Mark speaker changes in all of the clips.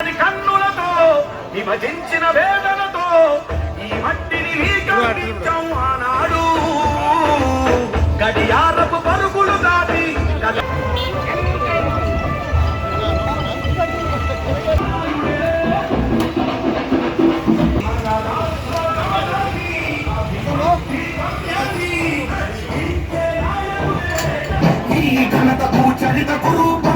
Speaker 1: కన్నులతో విభజించిన వేదనతో ఈ మట్టిని నీకందించాం ఆనాడు. గడియారపు పరుగులు దాటి గగ- ఈ ఘనతకు చరిత రూపం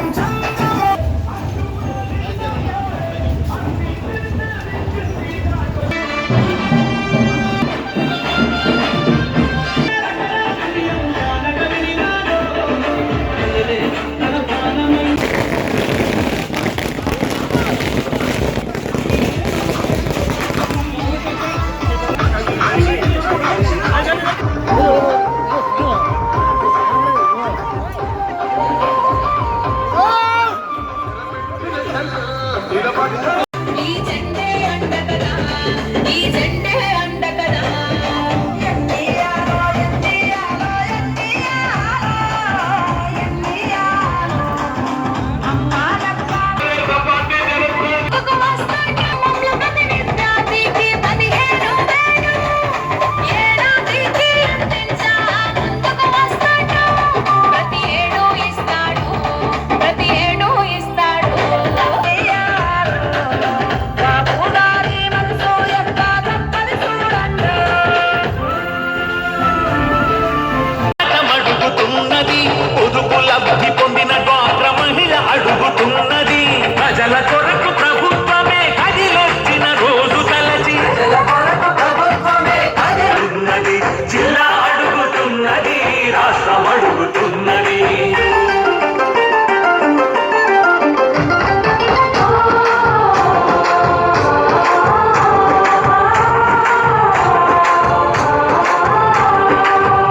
Speaker 1: జిల్లా అడుగుతున్నది రాష్ట్రం అడుగుతున్నది.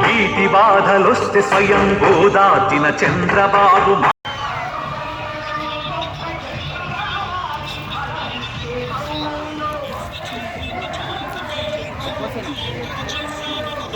Speaker 1: వీటి బాధలొస్తే స్వయం గోదాచిన చంద్రబాబు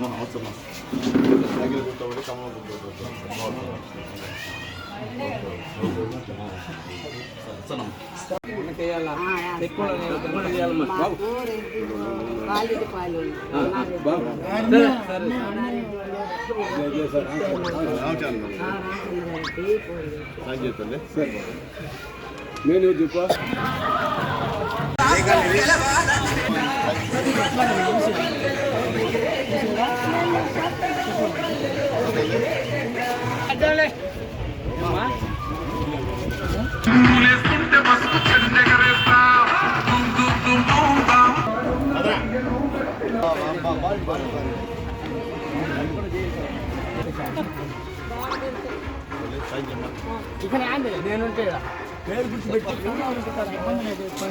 Speaker 2: అవసరం సైకిల్ గుర్తు ఒకటి కమలం గుర్తు
Speaker 3: కాలేజీ పాలు
Speaker 2: చేస్తుండే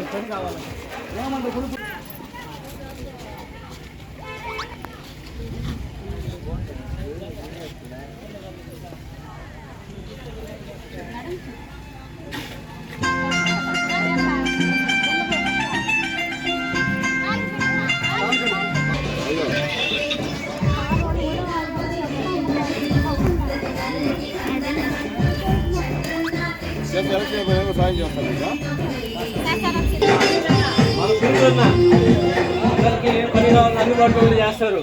Speaker 2: సరే కావాలి. ఏమంటే కొడుకు
Speaker 4: అందరికీ పని అందుబాటులో చేస్తారు.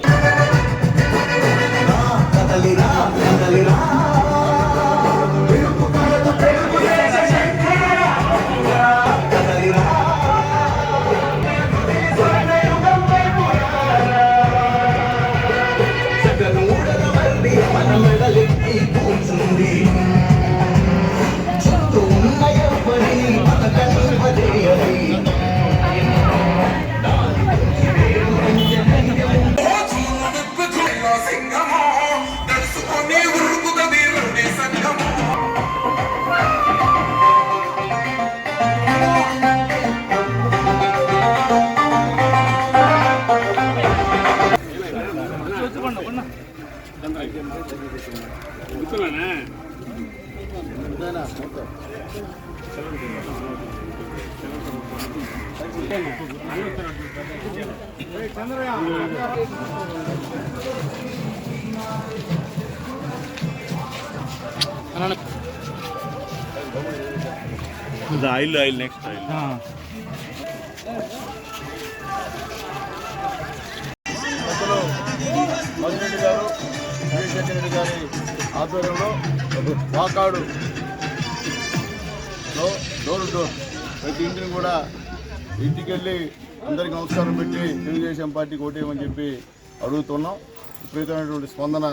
Speaker 5: Oil oil next oil.
Speaker 2: Madhureddy గారు హరీష్ రెడ్డి గారి ఆధ్వర్యంలో వాకాడు డోర్ డోర్ ప్రతి ఇంటిని కూడా ఇంటికి వెళ్ళి అందరికి నమస్కారం పెట్టి తెలుగుదేశం పార్టీకి ఓటేయమని చెప్పి అడుగుతున్నాం. విపరీతమైనటువంటి స్పందన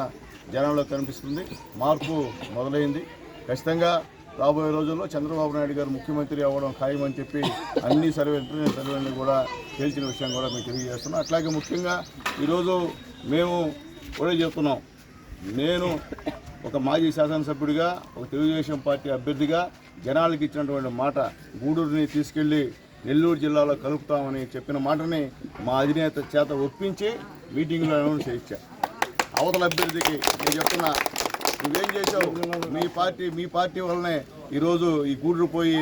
Speaker 2: జనంలో కనిపిస్తుంది. మార్పు మొదలైంది. ఖచ్చితంగా రాబోయే రోజుల్లో చంద్రబాబు నాయుడు గారు ముఖ్యమంత్రి అవ్వడం ఖాయమని చెప్పి అన్ని సర్వే ఇంటర్నెట్ సర్వేలను కూడా తేల్చిన విషయం కూడా మేము తెలియజేస్తున్నాం. అట్లాగే ముఖ్యంగా ఈరోజు మేము కూడా చెప్తున్నాం. నేను ఒక మాజీ శాసనసభ్యుడిగా ఒక తెలుగుదేశం పార్టీ అభ్యర్థిగా జనాలకు ఇచ్చినటువంటి మాట గూడూరుని తీసుకెళ్ళి నెల్లూరు జిల్లాలో కలుపుతామని చెప్పిన మాటని మా అధినేత చేత ఒప్పించి మీటింగ్లో అనౌన్స్ చేయించా. అవతల అభ్యర్థికి నేను చెప్తున్నా నువ్వేం చేసావు మీ పార్టీ మీ పార్టీ వల్లనే ఈరోజు ఈ గూడూరు పోయి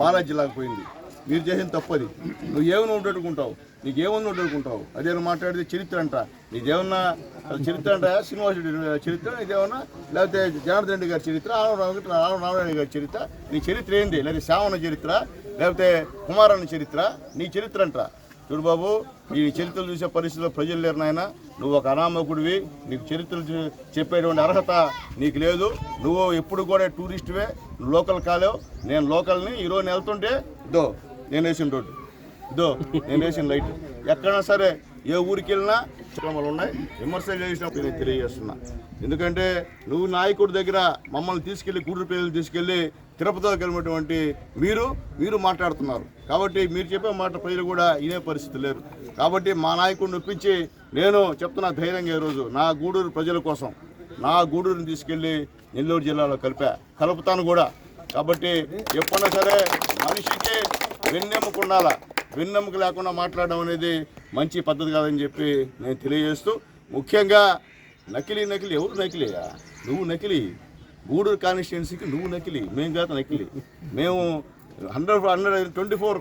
Speaker 2: బాలాజీ జిల్లాకు పోయింది. మీరు చేసిన తప్పది. నువ్వు ఏమైనా ఉండట్టుకుంటావు నీకు ఏమన్నా అనుకుంటావు. అదే మాట్లాడితే చరిత్ర అంట. నీదేమన్నా చరిత్ర అంట శ్రీనివాస చరిత్ర నీదేమన్నా లేకపోతే జనార్దన్ రెడ్డి గారి చరిత్ర ఆనవరావు రామనారాయణ గారి చరిత్ర. నీ చరిత్ర ఏంది? లేదా శ్యామన్న చరిత్ర లేకపోతే కుమారన్న చరిత్ర నీ చరిత్ర అంట. చూడు బాబు నీ చరిత్రలు చూసే పరిస్థితిలో ప్రజలు లేరు నాయన. నువ్వు ఒక అనామకుడివి నీకు చరిత్రలు చూ- చెప్పేటువంటి అర్హత నీకు లేదు. నువ్వు ఎప్పుడు కూడా టూరిస్ట్వే లోకల్ కాలేవు. నేను లోకల్ని ఈరోజు వెళ్తుంటే దో నేను వేసిన రోడ్డు. ఇదో నేను వేసిన లైట్. ఎక్కడైనా సరే ఏ ఊరికి వెళ్ళినా చిత్రములు ఉన్నాయి. విమర్శలు చేసినప్పుడు నేను తెలియజేస్తున్నా. ఎందుకంటే నువ్వు నాయకుడి దగ్గర మమ్మల్ని తీసుకెళ్ళి గూడూరు పేదలు తీసుకెళ్ళి తిరుపతిలో కలిగినటువంటి మీరు మీరు మాట్లాడుతున్నారు. కాబట్టి మీరు చెప్పే మాట ప్రజలు కూడా ఇదే పరిస్థితి లేరు. కాబట్టి మా నాయకుడిని ఒప్పించి నేను చెప్తున్నా ధైర్యంగా ఈరోజు నా గూడూరు ప్రజల కోసం నా గూడూరుని తీసుకెళ్ళి నెల్లూరు జిల్లాలో కలిపా కలుపుతాను కూడా. కాబట్టి ఎప్పుడైనా సరే మనిషికి వెన్నెముకుండాలా వెన్నెముక లేకుండా మాట్లాడడం అనేది మంచి పద్ధతి కాదని చెప్పి నేను తెలియజేస్తూ ముఖ్యంగా నకిలీ నకిలీ ఎవరు నకిలీయా నువ్వు నకిలీ. గూడూరు కాన్స్టిట్యున్సీకి నువ్వు నకిలీ మేము కాదు నకిలీ. మేము hundred hundred twenty four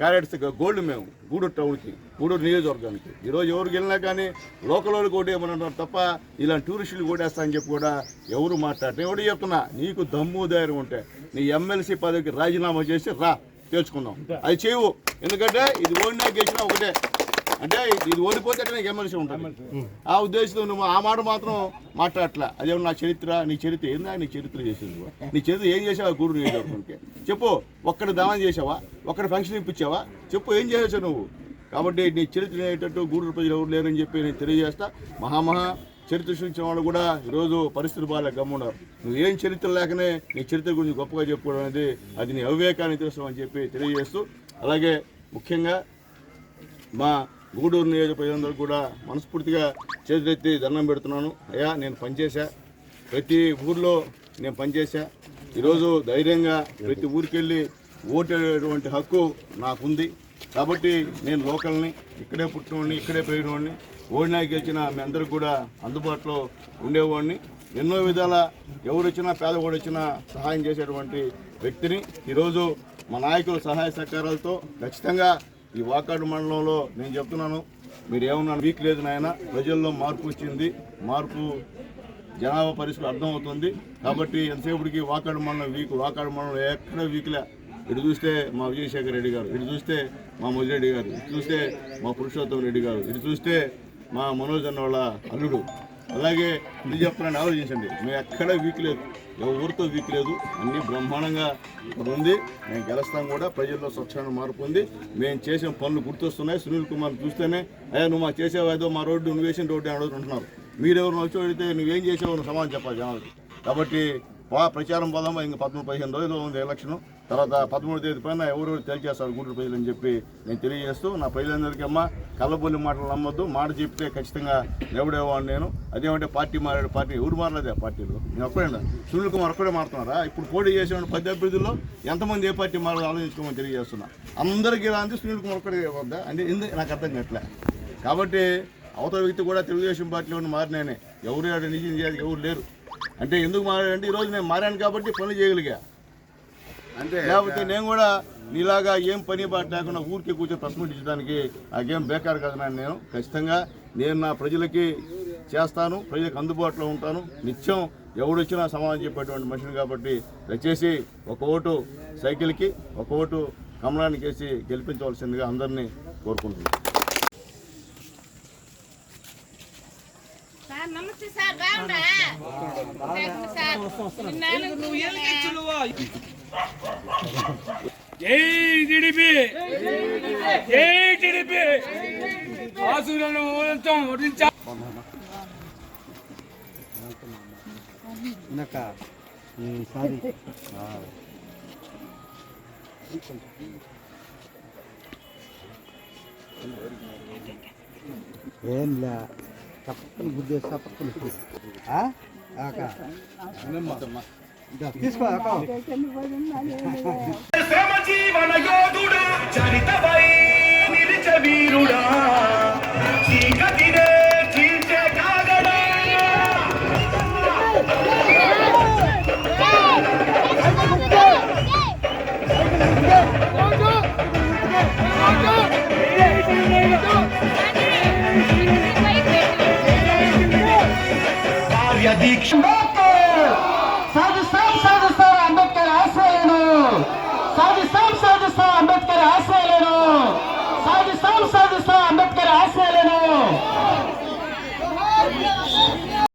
Speaker 2: carats gold మేము గూడూరు టౌన్కి గూడూరు నియోజకవర్గానికి. ఈరోజు ఎవరు వెళ్ళినా కానీ లోకల్ వాళ్ళు ఓటేయమన్నారు తప్ప ఇలాంటి టూరిస్టులు ఓటేస్తా అని చెప్పి కూడా ఎవరు మాట్లాడటం ఎవరు చెప్తున్నా నీకు దమ్ము ధైర్యం ఉంటే నీ ఎమ్మెల్సీ పదవికి రాజీనామా చేసి రా. తేల్చుకుందాం. అది చేయవు. ఎందుకంటే ఇది ఓడినా గెలిచినా ఒకటే. అంటే ఇది ఓడిపోతే నీకు ఎమ్మెల్సీ ఉంటుంది. ఆ ఉద్దేశంతో నువ్వు ఆ మాట మాత్రం మాట్లాడట్లా. అదే నా చరిత్ర నీ చరిత్ర ఏందా నీ చరిత్ర చేసింది? నీ చరిత్ర ఏం చేసావా? గూడు నియోజకవర్గానికి. చెప్పు ఒక్కడ దానం చేసావా? ఒక్కడ ఫంక్షన్ ఇప్పించావా? చెప్పు ఏం చేసావు నువ్వు? కాబట్టి నీ చరిత్ర అనేటట్టు గూడూరు ప్రజలు ఎవరు లేరని చెప్పి నేను తెలియజేస్తా. మహామహా చరిత్ర సృష్టించిన వాళ్ళు కూడా ఈరోజు పరిస్థితులు బాగా గమ్మున్నారు. నువ్వు ఏం చరిత్ర లేకనే నీ చరిత్ర గురించి గొప్పగా చెప్పుకోవడం అనేది అది నీ అవివేకాన్ని తెలుసు అని చెప్పి తెలియజేస్తూ అలాగే ముఖ్యంగా మా గూడూరు నియోజక ప్రజలందరూ కూడా మనస్ఫూర్తిగా చేతులెత్తి దండం పెడుతున్నాను. అయ్యా నేను పనిచేశా. ప్రతి ఊర్లో నేను పనిచేశా. ఈరోజు ధైర్యంగా ప్రతి ఊరికి వెళ్ళి ఓటేటువంటి హక్కు నాకుంది. కాబట్టి నేను లోకల్ని ఇక్కడే పుట్టినవాడిని ఇక్కడే పెరిగినవాడిని ఓడినా గెలిచిన మీ అందరికి కూడా అందుబాటులో ఉండేవాడిని. ఎన్నో విధాల ఎవరు వచ్చినా పేదవాడు వచ్చినా సహాయం చేసేటువంటి వ్యక్తిని ఈరోజు మా నాయకుల సహాయ సహకారాలతో ఖచ్చితంగా ఈ వాకాడు మండలంలో నేను చెప్తున్నాను. మీరు ఏమన్నా వీక్ లేదు నాయన ప్రజల్లో మార్పు వచ్చింది. మార్పు జనాభా పరిస్థితులు అర్థమవుతుంది. కాబట్టి ఎంతసేపటికి వాకాడు మండలం వీక్ వాకాడు మండలం ఎక్కడ వీక్లే? ఇటు చూస్తే మా విజయశేఖర్ రెడ్డి గారు ఇటు చూస్తే మా ముజిరెడ్డి గారు ఇటు చూస్తే మా పురుషోత్తం రెడ్డి గారు ఇటు చూస్తే మా మనోజ్ అన్న వాళ్ళ అల్లుడు. అలాగే ఇది చెప్పాలని ఆలోచించండి మేము ఎక్కడ వీక్ లేదు. ఎవరితో వీక్ లేదు. అన్ని బ్రహ్మాండంగా ఇక్కడ ఉంది. మేము గెలుస్తాం కూడా. ప్రజల్లో స్వచ్ఛమైన మార్పు ఉంది. మేము చేసిన పనులు గుర్తొస్తున్నాయి. సునీల్ కుమార్ చూస్తేనే అయ్యా నువ్వు మా చేసేవాదో మా రోడ్డు నువ్వు వేసిన రోడ్డు అని అడుగుతుంటున్నారు. మీరెవరు వచ్చి అడిగితే నువ్వేం చేసేవారు నువ్వు సమాధానం చెప్పాలి జనాలకి. కాబట్టి వా ప్రచారం పోదామా? ఇంకా పదమూడు పదిహేను రోజులు ఉంది ఎలక్షన్. తర్వాత పదమూడు తేదీ పైన ఎవరెవరు తెలియజేస్తారు గుంటూరు ప్రజలు అని చెప్పి నేను తెలియజేస్తూ నా ప్రజలందరికీ అమ్మ కళ్ళబొల్లి మాటలు నమ్మొద్దు. మాట చెప్తే ఖచ్చితంగా ఎవడేవాడు నేను. అదేమంటే పార్టీ మారాడు పార్టీ ఎవరు మారలేదే పార్టీలు? నేను ఒక్కడే సునీల్ కుమార్ ఒక్కడే మారుతున్నారా? ఇప్పుడు పోటీ చేసిన పది అభ్యర్థుల్లో ఎంతమంది ఏ పార్టీ మారాలో ఆలోచించుకోమని తెలియజేస్తున్నా. అందరికీ రాంది సునీల్ కుమార్ ఒక్కడే వద్దా? అంటే ఎందుకు? నాకు అర్థం కావట్లే. కాబట్టి అవతల వ్యక్తి కూడా తెలుగుదేశం పార్టీలో ఉన్న ఎవరు ఆడ నిజం చేయాలి? ఎవరు లేరు. అంటే ఎందుకు మారాడంటే ఈరోజు నేను మారాను కాబట్టి పనులు చేయగలిగా. అంటే లేకపోతే నేను కూడా నీలాగా ఏం పని బాట లేకుండా ఊరికే కూర్చొని ప్రశ్నించడానికి ఆ గేమ్ బేకార్ కదా నేను. ఖచ్చితంగా నేను నా ప్రజలకి చేస్తాను ప్రజలకు అందుబాటులో ఉంటాను. నిత్యం ఎవడొచ్చినా సమాధానం చెప్పేటువంటి మనిషిని కాబట్టి దయచేసి ఒక ఓటు సైకిల్కి ఒక ఓటు కమలానికి వేసి గెలిపించవలసిందిగా అందరినీ కోరుకుంటున్నాను.
Speaker 1: నమస్తే సార్
Speaker 6: జై టీడీపీ! జై టీడీపీ! ఆసులను ఓడించాం ఓడించాం
Speaker 7: ఏంలే తప్పని బుద్ధి తప్పని తీసుకో
Speaker 4: శ్రమ జీవన యోధుడు చరితమై నిలిచ వీరుడా. addiction.